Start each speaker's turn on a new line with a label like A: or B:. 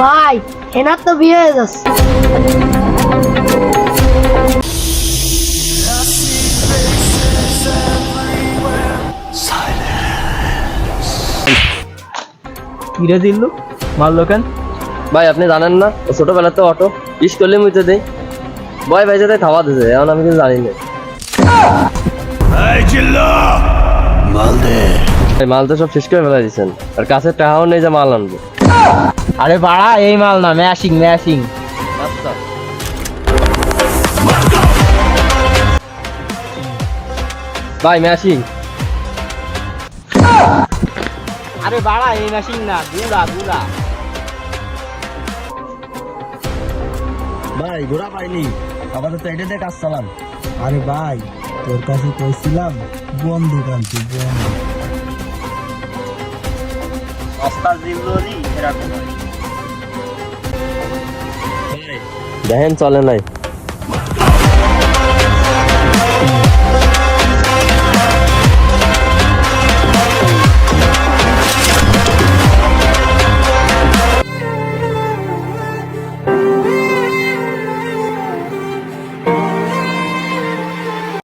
A: ভাই এনার তো বিয়ে হয়ে যাচ্ছে
B: কিরে দিল্লু মারলো কেন?
C: ভাই আপনি জানেন না ও ছোটবেলাতে অটো ইস করলে মুইতে দেই। বয় ভাই যাতে খাওয়া দিতে এখন আমি কিছু জানি না। এই মাল তো সব শেষ করে ফেলা দিচ্ছেন আর কাছে টাকাও নেই যে মাল আনব।
B: আরে বাড়া, এই মাল না, ম্যাশিং ম্যাশিং।
C: ভাই, ম্যাশিং।
B: আরে বাড়া, এই ম্যাশিং না
D: ভাই, ঘোড়া পাইনি। আপাতত এটাতে কাজ চালান
E: আরে ভাই, তোর কাছে কইছিলাম বন্দুক
C: দেখেন চলে নাই।